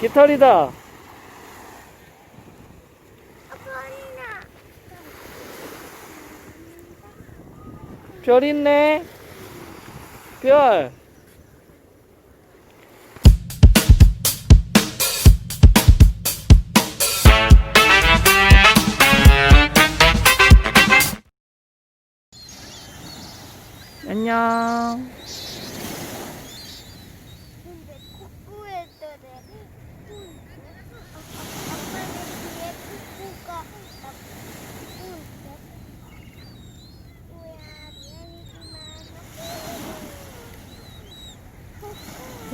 깃털이다. 별 있네. 별. 안녕. 근데 코코에서래 아빠는 뒤에 코코가 나쁘고 있어. 코야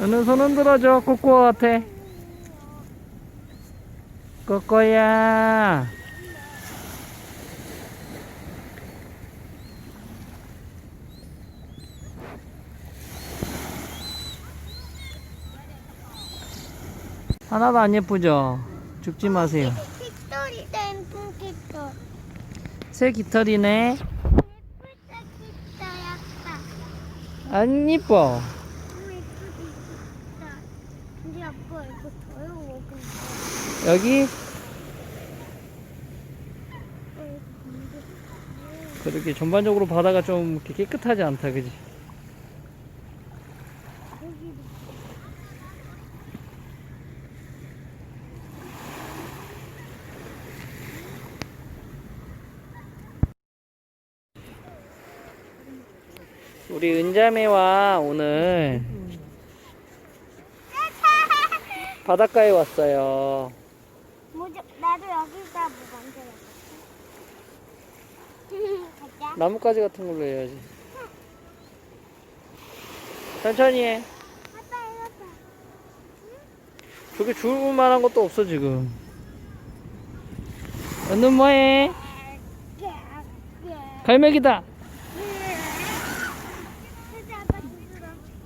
어느 손 흔들어줘, 꼬꼬 같아. 꼬꼬야. 하나도 안 예쁘죠? 죽지 마세요. 깃털이 된 깃털. 새 깃털이네. 예쁘다 깃털 아빠. 안 이뻐. 너무 예쁘다 깃털. 근데 아빠 이거 더러워 근데. 여기 그렇게 전반적으로 바다가 좀 이렇게 깨끗하지 않다, 그지? 우리 은자매와 오늘 바닷가에 왔어요. 뭐죠? 나도 여기다 뭐 나뭇가지 같은 걸로 해야지. 천천히 해. 아빠 이거 봐. 만한 것도 없어, 지금. 너는 뭐해? 갈매기다.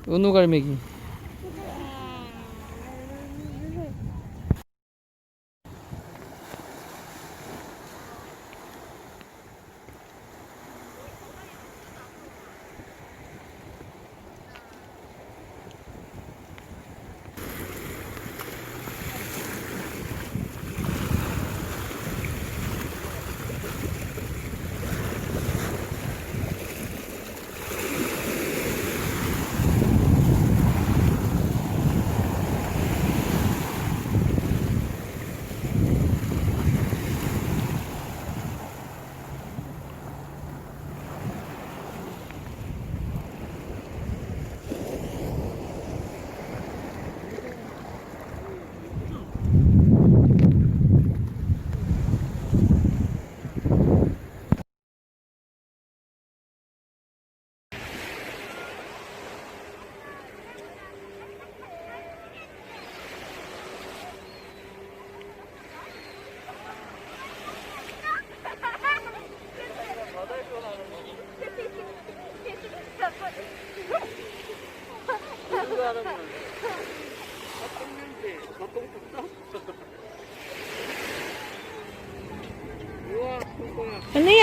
은우 갈매기.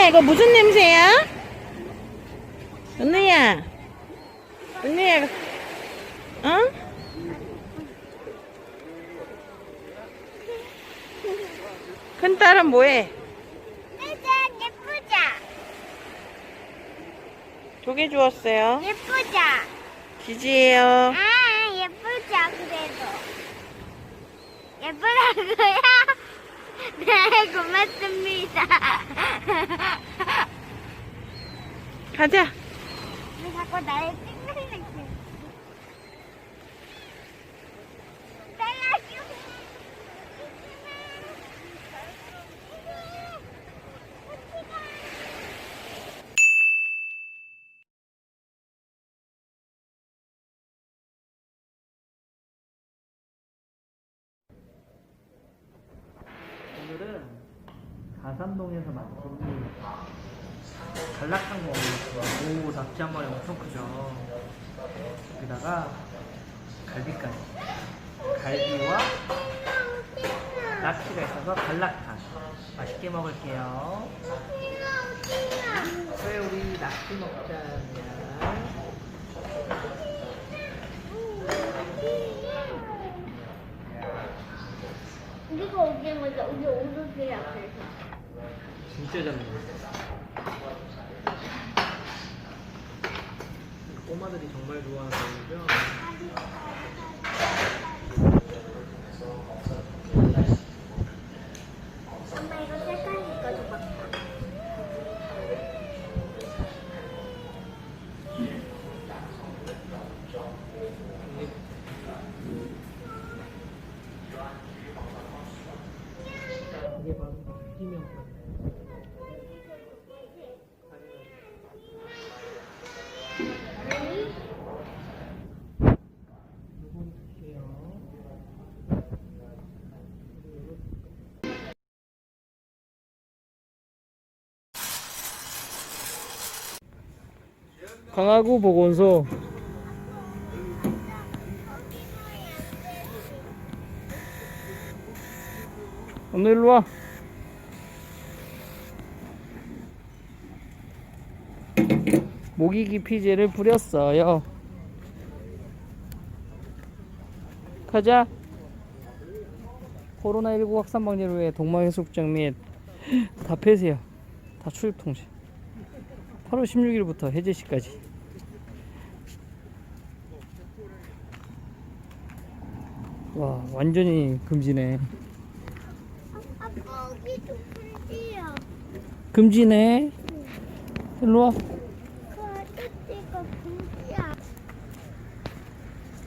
이거 무슨 냄새야? 은우야 은우야 어? 큰딸은 뭐해? 짜잔 예쁘자. 조개 주웠어요 예쁘자. 기지예요 아 예쁘자 그래도. 예쁘다고요? 네 고맙습니다. 가자 왜 자꾸 나를 마산동에서 만든 갈락한 거. 오, 낙지 한 마리 엄청 크죠. 여기다가 갈비까지. 갈비와 낙지가 있어서 갈락탕. 맛있게 먹을게요. 왜 우리 낙지 먹자냐. 우리가 오게 먼저 우리 오르기 앞에서. 진짜 잡는 꼬마들이 정말 좋아하는 거죠? 엄마 이거 색깔이 거 줘봐. 이게 바로 희명 요거 볼게요. 강화구 보건소 오늘 일로 와. 모기 기피제를 뿌렸어요. 가자. 코로나19 확산 방지를 위해 동방해수욕장 및 다 폐쇄야. 다 출입 통제. 8월 16일부터 해제 시까지. 와, 완전히 금지네. 아빠 여기도 풀지야. 금지네. 일로 와. 그 아저씨가.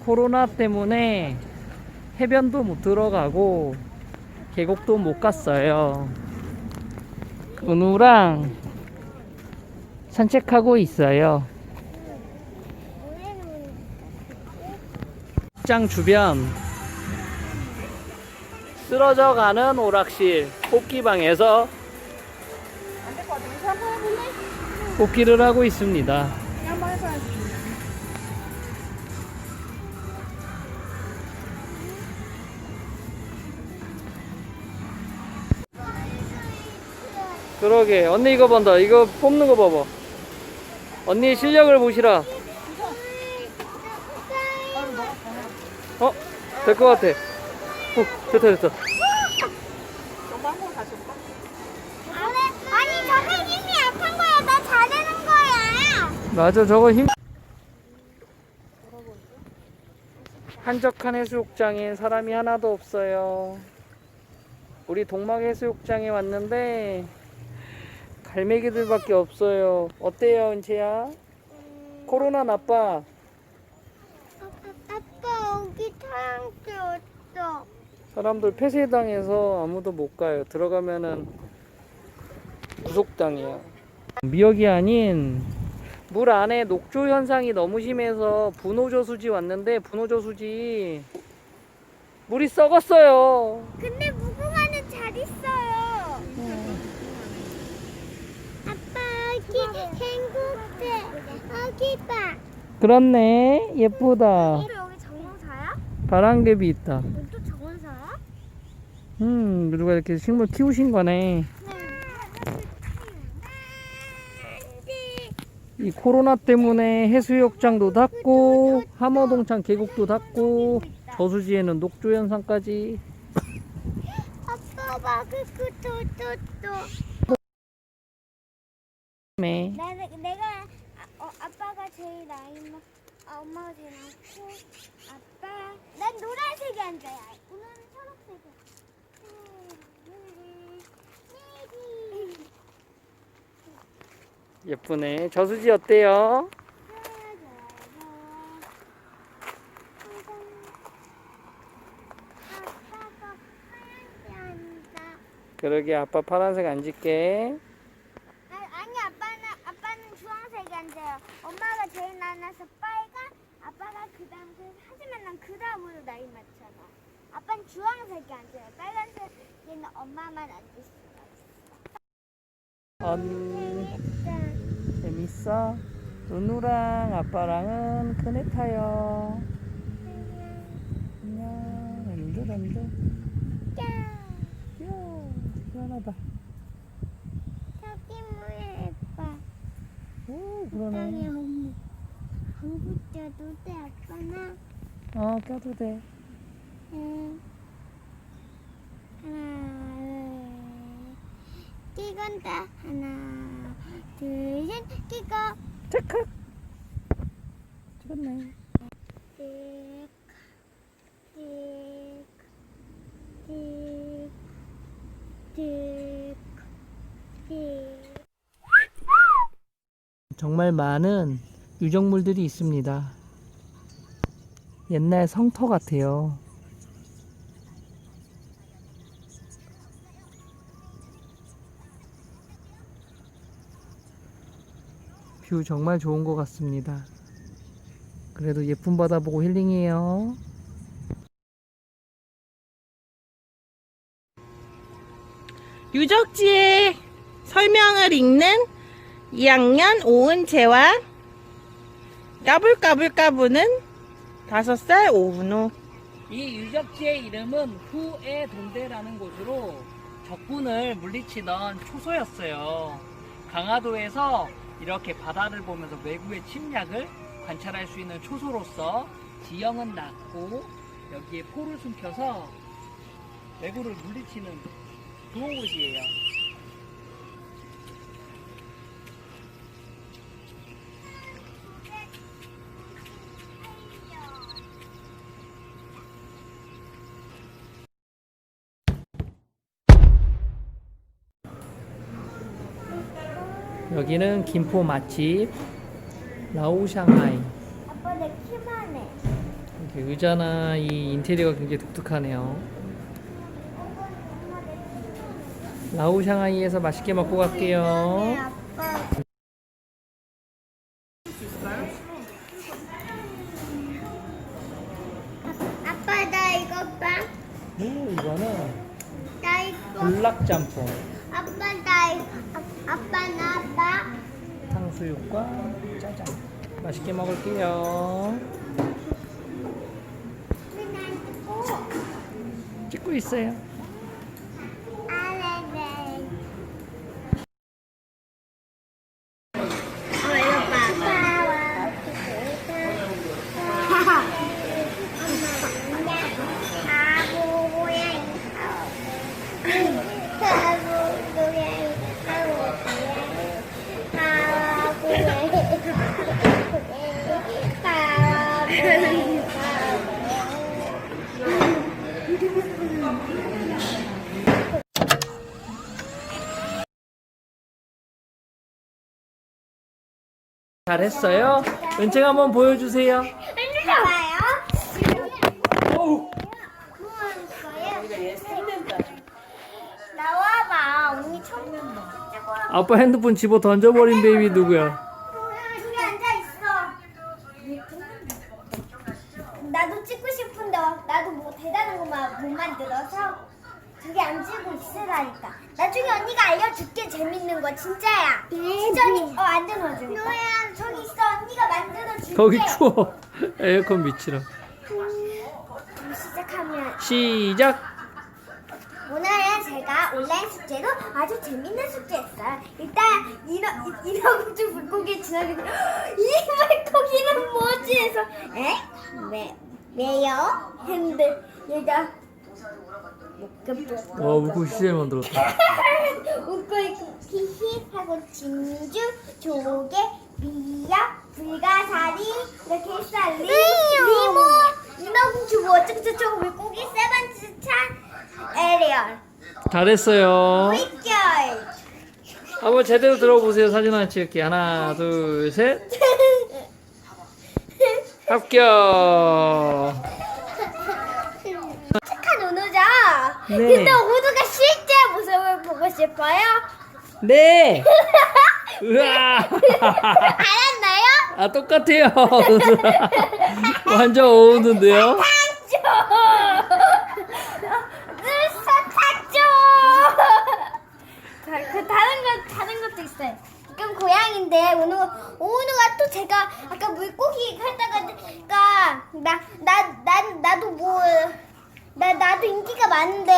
코로나 때문에 해변도 못 들어가고 계곡도 못 갔어요. 은우랑 산책하고 있어요. 장 주변 쓰러져 가는 오락실 뽑기방에서 뽑기를 하고 있습니다. 그러게 언니 이거 본다 이거 뽑는 거 봐봐 언니 실력을 보시라 어? 될 것 같아 어, 됐다 됐다 아니, 저게 힘이 약한 거야. 나 잘하는 거야. 맞아 저거 힘 한적한 해수욕장에 사람이 하나도 없어요 우리 동막 해수욕장에 왔는데 갈매기들밖에 없어요 어때요 은채야? 코로나 나빠 아빠, 아빠 여기 타양제 어떠? 사람들 폐쇄당해서 아무도 못 가요. 들어가면은 구속당해요. 미역이 아닌 물 안에 녹조 현상이 너무 심해서 분호저수지 왔는데 분호저수지 물이 썩었어요. 근데 무궁화는 잘 있어요. 아빠 여기 여기 봐. 그렇네. 예쁘다. 이거 여기 정원사야? 바람개비 있다. 또 정원사야? 음, 누가 이렇게 식물 키우신 거네. 이 코로나 때문에 해수욕장도 닫고 함어동창 계곡도 닫고 저수지에는 녹조 현상까지 아빠 봐 그거 또또 또 네. 내가 내가 아, 어, 아빠가 제일 나이 많 아, 엄마가 제일 많고 아빠 난 노란색이 앉아야 해. 오늘은 초록색이야 예쁘네. 저수지 어때요? 하얀색 앉아 그러게 아빠 파란색 앉을게. 아, 아니 아빠는 아빠는 주황색이 앉아요. 엄마가 제일 많아서 빨간, 아빠가 그다음 그 하지만 난 그다음으로 나이 많잖아. 아빠는 주황색이 앉아요. 빨간색에는 엄마만 앉을 수가 있어. 언 짠. 재밌어? 누누랑 아빠랑은 큰애 타요. 안녕. 안들 안들. 저기 뭐야 예뻐. 오. 엄마. 한국 쪄도 돼 아빠나. 어 껴도 돼. 응. 하나, 둘, 끼건다 하나 둘 셋 끼고 체크. 찍었네. 띡, 띡, 띡, 띡, 띡. 정말 많은 유적물들이 있습니다. 옛날 성터 같아요. 뷰 정말 좋은 것 같습니다. 그래도 예쁜 바다 보고 힐링해요. 유적지의 설명을 읽는 2학년 오은채와 까불까불까부는 5살 오은우. 이 유적지의 이름은 후에 동대라는 곳으로 적군을 물리치던 초소였어요. 강화도에서 이렇게 바다를 보면서 외국의 침략을 관찰할 수 있는 초소로서 지형은 낮고 여기에 포를 숨겨서 외구를 물리치는 좋은 곳이에요. 여기는 김포 맛집 라오샹하이. 아빠 내 키만 해. 이렇게 의자나 이 인테리어가 굉장히 독특하네요. 라오샹하이에서 맛있게 먹고 갈게요. 네, 아빠. 나 이거 봐. 오, 이거는 나 이거. 불락짬뽕. 아빠 나. 아, 아빠 나 봐. 탕수육과 짜장. 맛있게 먹을게요. 찍고? 찍고 있어요. 잘했어요. 은채가 한번 보여주세요. 봐요. 어우. 뭐 하는 거예요? 나와봐. 언니 처음 찍어. 아빠 핸드폰 집어 던져버린 베이비 누구야? 저기 앉아 있어. 나도 찍고 싶은데 나도 뭐 대단한 거만 못 만들어서 저기 앉고 있으라니까. 나중에 언니가 알려줄게 재밌는 거 진짜야. 진짜니 어안 들어줘. 노야 저기 있어 언니가 만들어 줄게. 거기 추워. 에어컨 밑이라. 시작하면 시작. 오늘은 제가 온라인 숙제로 아주 재밌는 숙제였어요. 일단 인어 인어공주 물고기 지나가는 이 물고기는 뭐지 해서 에? 왜 왜요? 했는데 얘가 와, 울고 시절 만들었다. 웃고 있고 히히 하고 진주 조개 미역 불가사리 이렇게 햇살리 리모 인어공주 뭐 어쩌고저쩌고 물고기 세번째 에리얼 잘했어요. 물결 한번 제대로 들어보세요. 사진 하나 찍을게. 하나, 둘, 셋. 합격. 착한 은우죠? 네. 근데 은우가 실제 모습을 보고 싶어요? 네. 으아. 알았나요? 아, 똑같아요. 완전 어우는데요. 눈썹 탁죠! 자, 그 다른 것 다른 것도 있어요. 지금 고양인데 은우 은우가 또 제가 아까 물고기 하다가 나나나 나도 뭐 나 나도 인기가 많은데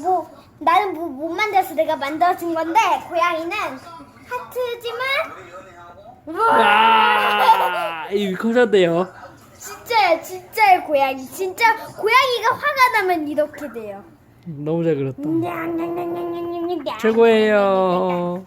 뭐 나는 뭐 못 만들어서 내가 만들어준 건데 고양이는 하트지만 와, 이 커졌대요. 진짜요 진짜요 고양이 진짜 고양이가 화가 나면 이렇게 돼요. 너무 잘 그렸다. 최고예요.